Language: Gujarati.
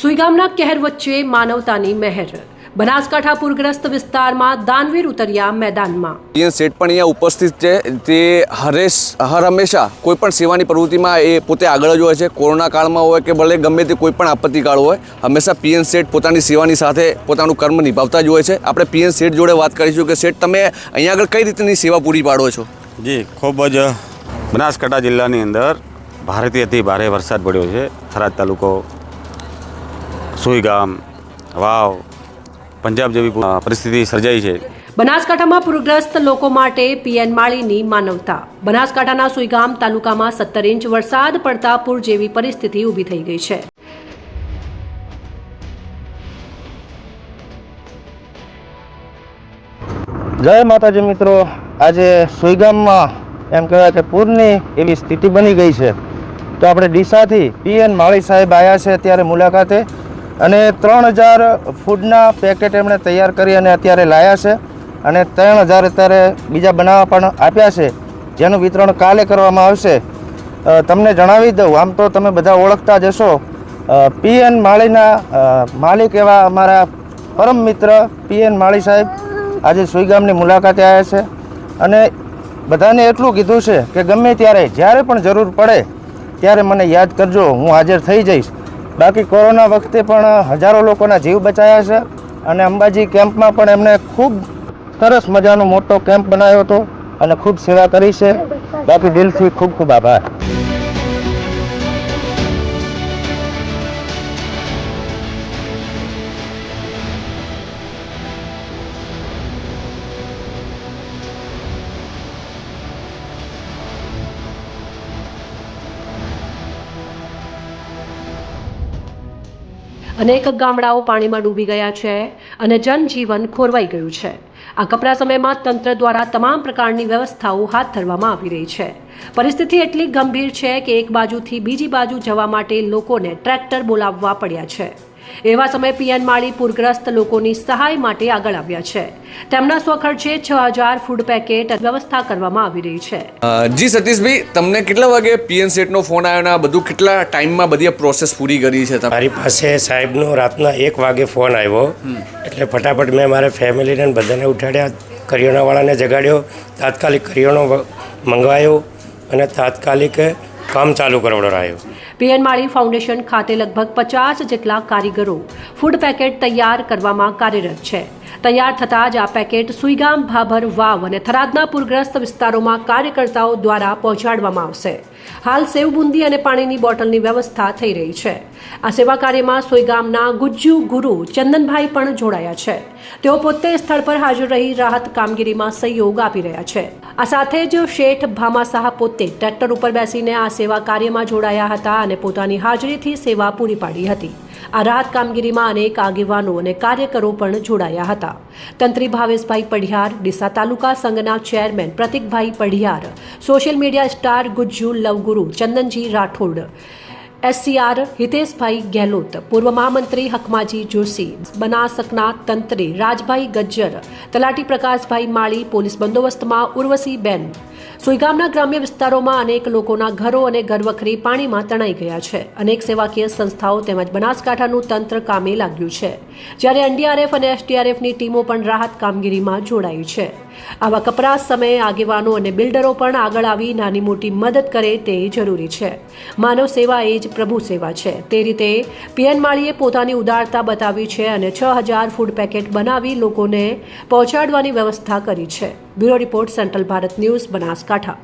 સુઈગામના કહેર વચ્ચે માનવતાની મહેર. બનાસકાંઠા પૂરગ્રસ્ત વિસ્તારમાં દાનવીર ઉતર્યા મેદાનમાં. પીએન શેઠ પણ અહીંયા ઉપસ્થિત છે. તે હરેશ હર હંમેશા કોઈ પણ સેવાની પ્રવૃત્તિમાં એ પોતે આગળ જ હોય છે. કોરોના કાળમાં હોય કે ભલે ગમે તે કોઈ પણ આપત્તિકાળ હોય હંમેશા પીએન શેઠ પોતાની સેવાની સાથે પોતાનું કર્મ નિભાવતા જ હોય છે. આપણે પીએન શેઠ જોડે વાત કરીશું કે શેઠ તમે અહીંયા આગળ કઈ રીતની સેવા પૂરી પાડો છો? જી ખૂબ જ બનાસકાંઠા જિલ્લાની અંદર ભારેથી અતિ ભારે વરસાદ પડ્યો છે. થરાદ તાલુકો સુઈગામ વાવ પંજાબ જેવી પરિસ્થિતિ સર્જાઈ છે. બનાસકાંઠામાં પૂરગ્રસ્ત લોકો માટે પીએન માળીની માનવતા. બનાસકાંઠાના સુઈગામ તાલુકામાં સત્તર ઇંચ વરસાદ પડતા પૂર જેવી પરિસ્થિતિ ઊભી થઈ ગઈ છે. જય માતાજી મિત્રો. આજે સુઈગામમાં એમ કહેવાય કે પૂરની એવી સ્થિતિ બની ગઈ છે. તો આપણે ડીસાથી પીએન માળી સાહેબ આવ્યા છે અત્યારે મુલાકાતે અને ત્રણ હજાર ફૂડના પેકેટ એમણે તૈયાર કરી અને અત્યારે લાયા છે. અને ત્રણ હજાર અત્યારે બીજા બનાવવા પણ આપ્યા છે. જેનું વિતરણ કાલે કરવામાં આવશે. તમને જણાવી દઉં. આમ તો તમે બધા ઓળખતા જ હશો. પીએન માળીના માલિક એવા અમારા પરમ મિત્ર પીએન માળી સાહેબ આજે સુઈગામની મુલાકાતે આવ્યા છે. અને બધાને એટલું કીધું છે કે ગમે ત્યારે, જ્યારે પણ જરૂર પડે, ત્યારે મને યાદ કરજો. હું હાજર થઈ જઈશ. બાકી કોરોના વખતે પણ હજારો લોકોના જીવ બચાયા છે અને અંબાજી કેમ્પમાં પણ એમણે ખૂબ સરસ મજાનો મોટો કેમ્પ બનાવ્યો હતો અને ખૂબ સેવા કરી છે. બાકી દિલથી ખૂબ ખૂબ આભાર. અનેક ગામડાઓ પાણીમાં ડૂબી ગયા છે અને જનજીવન ખોરવાઈ ગયું છે. આ કપરા સમયમાં તંત્ર દ્વારા તમામ પ્રકારની વ્યવસ્થાઓ હાથ ધરવામાં આવી રહી છે. પરિસ્થિતિ એટલી ગંભીર છે કે એક બાજુથી બીજી બાજુ જવા માટે લોકોને ટ્રેક્ટર બોલાવવા પડ્યા છે. એવા સમયે પીએન માળી પૂરગ્રસ્ત લોકોની સહાય માટે આગળ આવ્યા છે. તેમના સ્વખર્ચે છ હજાર ફૂડ પેકેટ વ્યવસ્થા કરવામાં આવી રહી છે. જી સતીશભાઈ તમને કેટલા વાગે પીએન સેટનો ફોન આવ્યો ને આ બધું કેટલા ટાઈમમાં બધી પ્રોસેસ પૂરી કરી છે? મારી પાસે સાહેબનો રાતના એક વાગે ફોન આવ્યો. એટલે ફટાફટ મેં મારા ફેમિલીને બધાને ઉઠાડ્યા કરિયાણાવાળાને જગાડ્યો તાત્કાલિક કરિયાણો મંગાવ્યો અને તાત્કાલિક કામ ચાલુ કરાવડાયો. પીએન માળી ફાઉન્ડેશન ખાતે લગભગ પચાસ જેટલા કારીગરો ફૂડ પેકેટ તૈયાર કરવામાં કાર્યરત છે. તૈયાર થતાં જ આ પેકેટ સુઈગામ, ભાભર, વાવ અને થરાદના પૂરગ્રસ્ત વિસ્તારોમાં કાર્યકર્તાઓ દ્વારા પહોંચાડવામાં આવશે. હાલ સેવ બુંદી અને પાણીની બોટલની વ્યવસ્થા થઈ રહી છે. આ સેવા કાર્યમાં સુઈગામના ગુજ્જુ ગુરુ ચંદનભાઈ પણ જોડાયા છે. તેઓ પોતે સ્થળ પર હાજર રહી રાહત કામગીરીમાં સહયોગ આપી રહ્યા છે. આ સાથે જ શેઠ ભામાસાહ પોતે ટ્રેક્ટર ઉપર બેસીને આ સેવા કાર્યમાં જોડાયા હતા અને પોતાની હાજરીથી સેવા પૂરી પાડી હતી. આ રાહત કામગીરીમાં અનેક આગેવાનો અને કાર્યકરો પણ જોડાયા હતા. તંત્રી ભાવેશભાઈ પઢિયાર, ડીસા તાલુકા સંઘના chairman Pratikbhai Padhiyar, social media star Gujju love guru, Chandanji Rathod SCR Hiteshbhai Gehlot, પૂર્વ મહામંત્રી હકમાજી જોશી, બનાસકના તંત્રી રાજભાઈ ગજ્જર, તલાટી પ્રકાશભાઈ માળી, પોલીસ બંદોબસ્તમાં ઉર્વશીબેન. સુઈગામના ગ્રામ્ય વિસ્તારોમાં અનેક લોકોના ઘરો અને ઘરવખરી પાણીમાં તણાઈ ગયા છે. અનેક સેવાકીય સંસ્થાઓ તેમજ બનાસકાંઠાનું તંત્ર કામે લાગ્યું છે. જ્યારે એનડીઆરએફ અને એસડીઆરએફની ટીમો પણ રાહત કામગીરીમાં જોડાઈ છે. આવા કપરા સમયે આગેવાનો અને બિલ્ડરો પણ આગળ આવી નાની મોટી મદદ કરે તે જરૂરી છે. માનવ સેવા એ જ પ્રભુ સેવા છે. તે રીતે પીએન માળીએ પોતાની ઉદારતા બતાવી છે અને છ હજાર ફૂડ પેકેટ બનાવી લોકોને પહોંચાડવાની વ્યવસ્થા કરી છે. Bureau report central Bharat news Banaskantha.